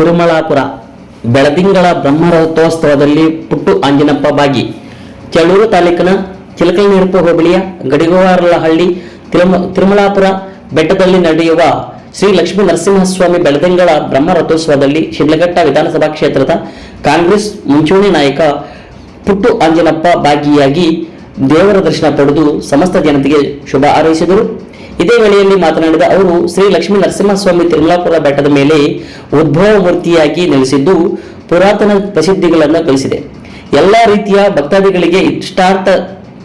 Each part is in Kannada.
ತಿರುಮಲಾಪುರ, ಬೆಳದಿಂಗಳ ಬ್ರಹ್ಮರಥೋತ್ಸವದಲ್ಲಿ ಪುಟ್ಟು ಆಂಜನಪ್ಪ ಭಾಗಿ ಚಳೂರು ತಾಲೂಕಿನ ಚಿಲಕಲನಿರುಪ ಹೋಬಳಿಯ ಗಡಿಗೋವಾರಲಹಳ್ಳಿ, ತಿರುಮ, ತಿರುಮಲಾಪುರ ಬೆಟ್ಟದಲ್ಲಿ ನಡೆಯುವ ಶ್ರೀ ಲಕ್ಷ್ಮೀ ನರಸಿಂಹಸ್ವಾಮಿ ಬೆಳದಿಂಗಳ ಬ್ರಹ್ಮರಥೋತ್ಸವದಲ್ಲಿ ಶಿಡ್ಲಘಟ್ಟ ವಿಧಾನಸಭಾ ಕ್ಷೇತ್ರದ ಕಾಂಗ್ರೆಸ್ ಮುಂಚೂಣಿ ನಾಯಕ ಪುಟ್ಟು ಅಂಜನಪ್ಪ ಭಾಗಿಯಾಗಿ ದೇವರ ದರ್ಶನ ಪಡೆದು ಸಮಸ್ತ ಜನತೆಗೆ ಶುಭ ಹಾರೈಸಿದರು. ಇದೇ ವೇಳೆಯಲ್ಲಿ ಮಾತನಾಡಿದ ಅವರು, ಶ್ರೀ ಲಕ್ಷ್ಮೀ ನರಸಿಂಹಸ್ವಾಮಿ ತಿರುಮಲಾಪುರ ಬೆಟ್ಟದ ಮೇಲೆ ಉದ್ಭವ ಮೂರ್ತಿಯಾಗಿ ನೆಲೆಸಿದ್ದು ಪುರಾತನ ಪ್ರಸಿದ್ಧಿಗಳನ್ನು ಕಲಿಸಿದೆ ಎಲ್ಲ ರೀತಿಯ ಭಕ್ತಾದಿಗಳಿಗೆ ಇಷ್ಟಾರ್ಥ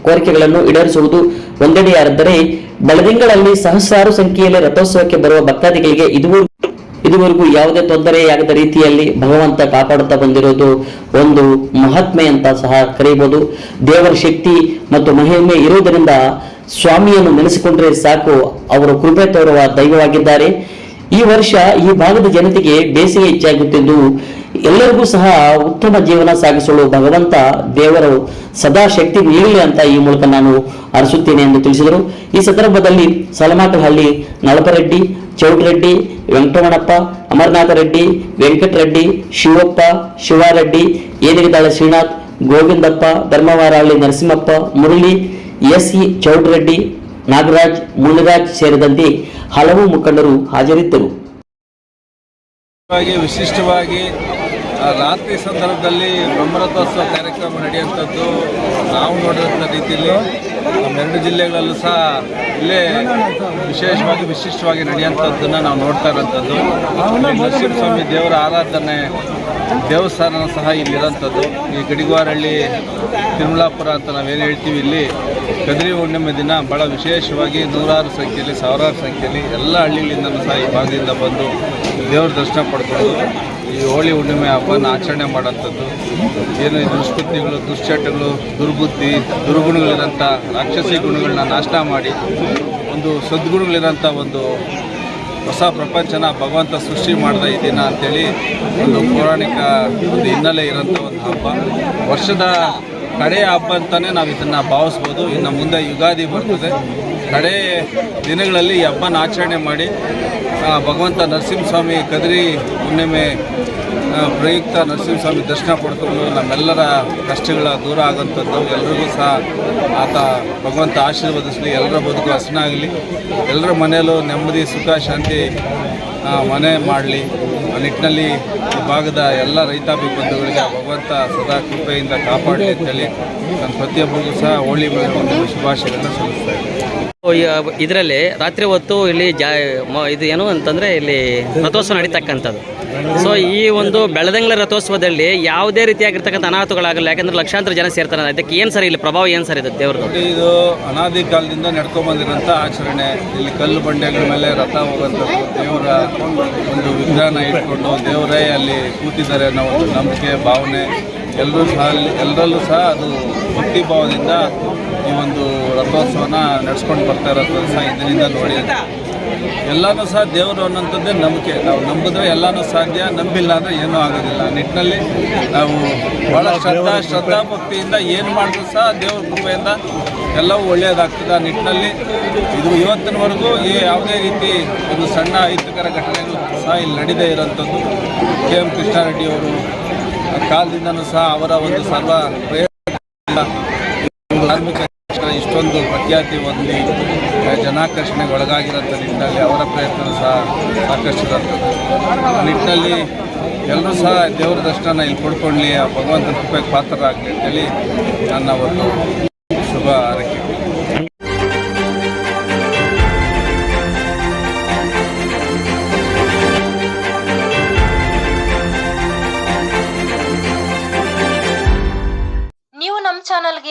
ಕೋರಿಕೆಗಳನ್ನು ಈಡೇರಿಸುವುದು ಒಂದೆಡೆಯಾದರೆ ಬೆಳದಿಂಗಳಲ್ಲಿ ಸಹಸ್ರಾರು ಸಂಖ್ಯೆಯಲ್ಲಿ ರಥೋತ್ಸವಕ್ಕೆ ಬರುವ ಭಕ್ತಾದಿಗಳಿಗೆ ಇದುವರೆಗೂ ಇದುವರೆಗೂ ಯಾವುದೇ ತೊಂದರೆಯಾಗದ ರೀತಿಯಲ್ಲಿ ಭಗವಂತ ಕಾಪಾಡುತ್ತಾ ಬಂದಿರೋದು ಒಂದು ಮಹಾತ್ಮೆ ಅಂತ ಸಹ ಕರೆಯಬಹುದು ದೇವರ ಶಕ್ತಿ ಮತ್ತು ಮಹಿಮೆ ಇರುವುದರಿಂದ ಸ್ವಾಮಿಯನ್ನು ನೆನೆಸಿಕೊಂಡ್ರೆ ಸಾಕು, ಅವರು ಕೃಪೆ ತೋರುವ ದೈವವಾಗಿದ್ದಾರೆ. ಈ ವರ್ಷ ಈ ಭಾಗದ ಜನತೆಗೆ ಬೇಸಿಗೆ ಹೆಚ್ಚಾಗುತ್ತಿದ್ದು, ಎಲ್ಲರಿಗೂ ಸಹ ಉತ್ತಮ ಜೀವನ ಸಾಗಿಸಲು ಭಗವಂತ ದೇವರು ಸದಾ ಶಕ್ತಿ ನೀಡಲಿ ಅಂತ ಈ ಮೂಲಕ ನಾನು ಅರಸುತ್ತೇನೆ ಎಂದು ತಿಳಿಸಿದರು. ಈ ಸಂದರ್ಭದಲ್ಲಿ ಸಲಮಾಕಲಹಳ್ಳಿ, ನಳಪರೆಡ್ಡಿ, ಚೌಟ್ರೆಡ್ಡಿ ವೆಂಕಟರಮಣಪ್ಪ, ಅಮರನಾಥ ರೆಡ್ಡಿ, ವೆಂಕಟರೆಡ್ಡಿ, ಶಿವಪ್ಪ, ಶಿವಾರೆಡ್ಡಿ ಏನಿಗಿದ್ದಾಳೆ ಶ್ರೀನಾಥ್, ಗೋವಿಂದಪ್ಪ ಧರ್ಮವಾರಹಳ್ಳಿ ನರಸಿಂಹಪ್ಪ, ಮುರಳಿ ಎಸ್ ಇ ಚೌಡ್ರೆಡ್ಡಿ, ನಾಗರಾಜ್, ಮುನಿರಾಜ್ ಸೇರಿದಂತೆ ಹಲವು ಮುಖಂಡರು ಹಾಜರಿದ್ದರು. ವಿಶಿಷ್ಟವಾಗಿ ರಾತ್ರಿ ಸಂದರ್ಭದಲ್ಲಿ ಬ್ರಹ್ಮರಥೋತ್ಸವ ಕಾರ್ಯಕ್ರಮ ನಡೆಯುವಂಥದ್ದು ನಾವು ನೋಡಿದಂಥ ರೀತಿಯಲ್ಲಿ ನಮ್ಮೆರಡು ಜಿಲ್ಲೆಗಳಲ್ಲೂ ಸಹ ಇಲ್ಲೇ ವಿಶೇಷವಾಗಿ, ವಿಶಿಷ್ಟವಾಗಿ ನಡೆಯುವಂಥದ್ದನ್ನು ನಾವು ನೋಡ್ತಾ ಇರೋಂಥದ್ದು ನರಸಿಂಹಸ್ವಾಮಿ ದೇವರ ಆರಾಧನೆ ದೇವಸ್ಥಾನ ಸಹ ಇಲ್ಲಿರೋಂಥದ್ದು ಈ ಗಡಿಗವಾರಹಳ್ಳಿ, ತಿರುಮಲಾಪುರ ಅಂತ ನಾವೇನು ಹೇಳ್ತೀವಿ ಇಲ್ಲಿ, ಕದ್ರಿ ಹುಣ್ಣಿಮೆ ದಿನ ಭಾಳ ವಿಶೇಷವಾಗಿ ನೂರಾರು ಸಂಖ್ಯೆಯಲ್ಲಿ, ಸಾವಿರಾರು ಸಂಖ್ಯೆಯಲ್ಲಿ ಎಲ್ಲ ಹಳ್ಳಿಗಳಿಂದಲೂ ಸಹ ಈ ಭಾಗದಿಂದ ಬಂದು ದೇವರ ದರ್ಶನ ಪಡ್ಕೊಂಡು ಈ ಹೋಳಿ ಹುಣ್ಣಿಮೆ ಹಬ್ಬನ ಆಚರಣೆ ಮಾಡೋಂಥದ್ದು ಏನು ಈ ದುಷ್ಕೃತ್ಯಗಳು, ದುಶ್ಚಟಗಳು, ದುರ್ಬುದ್ಧಿ, ದುರ್ಗುಣಗಳಿರೋಂಥ ರಾಕ್ಷಸಿ ಗುಣಗಳನ್ನ ನಾಶ ಮಾಡಿ, ಒಂದು ಸದ್ಗುಣಗಳಿರೋಂಥ ಒಂದು ಹೊಸ ಪ್ರಪಂಚನ ಭಗವಂತ ಸೃಷ್ಟಿ ಮಾಡಿದ ಈ ದಿನ ಅಂತೇಳಿ ಒಂದು ಪೌರಾಣಿಕ ಒಂದು ಹಿನ್ನೆಲೆ ಇರೋಂಥ ಒಂದು ಹಬ್ಬ. ವರ್ಷದ ಕಡೆಯ ಹಬ್ಬ ಅಂತಲೇ ನಾವು ಇದನ್ನು ಭಾವಿಸ್ಬೋದು. ಇನ್ನು ಮುಂದೆ ಯುಗಾದಿ ಬರ್ತದೆ. ಕಡೆ ದಿನಗಳಲ್ಲಿ ಈ ಹಬ್ಬನ ಆಚರಣೆ ಮಾಡಿ ಭಗವಂತ ನರಸಿಂಹಸ್ವಾಮಿ ಕದ್ರಿ ಹುಣ್ಣಿಮೆ ಪ್ರಯುಕ್ತ ನರಸಿಂಹಸ್ವಾಮಿ ದರ್ಶನ ಪಡ್ಕೊಂಡು ನಮ್ಮೆಲ್ಲರ ಕಷ್ಟಗಳ ದೂರ ಆಗೋಂಥದ್ದು ಎಲ್ರಿಗೂ ಸಹ ಆತ ಭಗವಂತ ಆಶೀರ್ವದಿಸಲಿ, ಎಲ್ಲರ ಬದುಕು ಹಸನಾಗಲಿ ಎಲ್ಲರ ಮನೆಯಲ್ಲೂ ನೆಮ್ಮದಿ, ಸುಖ, ಶಾಂತಿ ಮನೆ ಮಾಡಲಿ. ಆ ನಿಟ್ಟಿನಲ್ಲಿ ಭಾಗದ ಎಲ್ಲ ರೈತಾಪಿ ಬಂಧುಗಳಿಗೆ ಭಗವಂತ ಸದಾ ಕೃಪೆಯಿಂದ ಕಾಪಾಡಲಿ ಅಂತೇಳಿ ನನ್ನ ಪ್ರತಿಯೊಬ್ಬರಿಗೂ ಸಹ ಹೋಳಿ ಒಂದು ಶುಭಾಶಯಗಳನ್ನು ಸಲ್ಲಿಸ್ತಾ ಇದ್ದೀನಿ. ಇದರಲ್ಲಿ ರಾತ್ರಿ ಹೊತ್ತು ಇಲ್ಲಿ ಜಾ ಇದು ಏನು ಅಂತಂದರೆ ಇಲ್ಲಿ ರಥೋತ್ಸವ ನಡೀತಕ್ಕಂಥದ್ದು. ಸೊ ಈ ಒಂದು ಬೆಳದಂಗ್ಲ ರಥೋತ್ಸವದಲ್ಲಿ ಯಾವುದೇ ರೀತಿಯಾಗಿರ್ತಕ್ಕಂಥ ಅನಾಹುತಗಳಾಗಲ್ಲ, ಯಾಕಂದ್ರೆ ಲಕ್ಷಾಂತರ ಜನ ಸೇರ್ತಾರೆ ಅದಕ್ಕೆ ಏನು ಸರ್ ಇಲ್ಲಿ ಪ್ರಭಾವ ಏನು ಸರ್ ಇದು ದೇವ್ರದ್ದು? ಇದು ಅನಾದಿ ಕಾಲದಿಂದ ನಡ್ಕೊಂಡ್ಬಂದಿರೋಂಥ ಆಚರಣೆ. ಇಲ್ಲಿ ಕಲ್ಲು ಬಂಡೆಗಳ ಮೇಲೆ ರಥ ಹೋಗುವಂಥದ್ದು ದೇವರ ಒಂದು ವಿಧಾನ ಇಟ್ಕೊಂಡು ದೇವರೇ ಅಲ್ಲಿ ಕೂತಿದ್ದಾರೆ ಅನ್ನೋ ಒಂದು ನಂಬಿಕೆ, ಭಾವನೆ. ಎಲ್ಲರೂ ಸಹ ಅಲ್ಲಿ ಎಲ್ಲರಲ್ಲೂ ಸಹ ಅದು ಭಕ್ತಿ ಭಾವದಿಂದ ಈ ಒಂದು ರಥೋತ್ಸವನ ನಡೆಸ್ಕೊಂಡು ಬರ್ತಾ ಇರೋದು ಸಹ ಇದರಿಂದ ನೋಡಿ. ಎಲ್ಲನೂ ಸಹ ದೇವರು ಅನ್ನೋಂಥದ್ದೇ ನಂಬಿಕೆ. ನಾವು ನಂಬಿದ್ರೆ ಎಲ್ಲನೂ ಸಾಧ್ಯ, ನಂಬಿಲ್ಲ ಅಂದರೆ ಏನೂ ಆಗೋದಿಲ್ಲ. ನಿಟ್ಟಿನಲ್ಲಿ ನಾವು ಭಾಳ ಶ್ರದ್ಧಾ ಶ್ರದ್ಧಾ ಭಕ್ತಿಯಿಂದ ಏನು ಮಾಡಿದ್ರು ಸಹ ದೇವ್ರ ಕೃಪೆಯಿಂದ ಎಲ್ಲವೂ ಒಳ್ಳೆಯದಾಗ್ತದೆ ಆ ನಿಟ್ಟಿನಲ್ಲಿ. ಇದು ಇವತ್ತಿನವರೆಗೂ ಈ ಯಾವುದೇ ರೀತಿ ಒಂದು ಸಣ್ಣ ಅಹಿತಕರ ಘಟನೆಗಳು ಸಹ ಇಲ್ಲಿ ನಡೀದೇ ಇರೋಂಥದ್ದು. ಕೆ ಎಂ ಕೃಷ್ಣಾರೆಡ್ಡಿಯವರು ಕಾಲದಿಂದನೂ ಸಹ ಅವರ ಒಂದು ಸರ್ವ ಒಂದು ಧಾರ್ಮಿಕ ಶಿಕ್ಷಣ ಇಷ್ಟೊಂದು ಪ್ರಖ್ಯಾತಿ ಹೊಂದಿ ಜನಾಕರ್ಷಣೆಗೆ ಒಳಗಾಗಿರೋಂಥ ಅವರ ಪ್ರಯತ್ನ ಸಹ ಸಾಕಷ್ಟು ಆ ನಿಟ್ಟಿನಲ್ಲಿ ಎಲ್ಲರೂ ಸಹ ದೇವರ ದರ್ಶನ ಇಲ್ಲಿ ಪಡ್ಕೊಳ್ಳಿ ಆ ಭಗವಂತನ ಕೃಪೆಗೆ ಪಾತ್ರರಾಗಲಿ ಅಂತೇಳಿ ನನ್ನ ಒಂದು ಶುಭ ಹಾರೈಕೆ.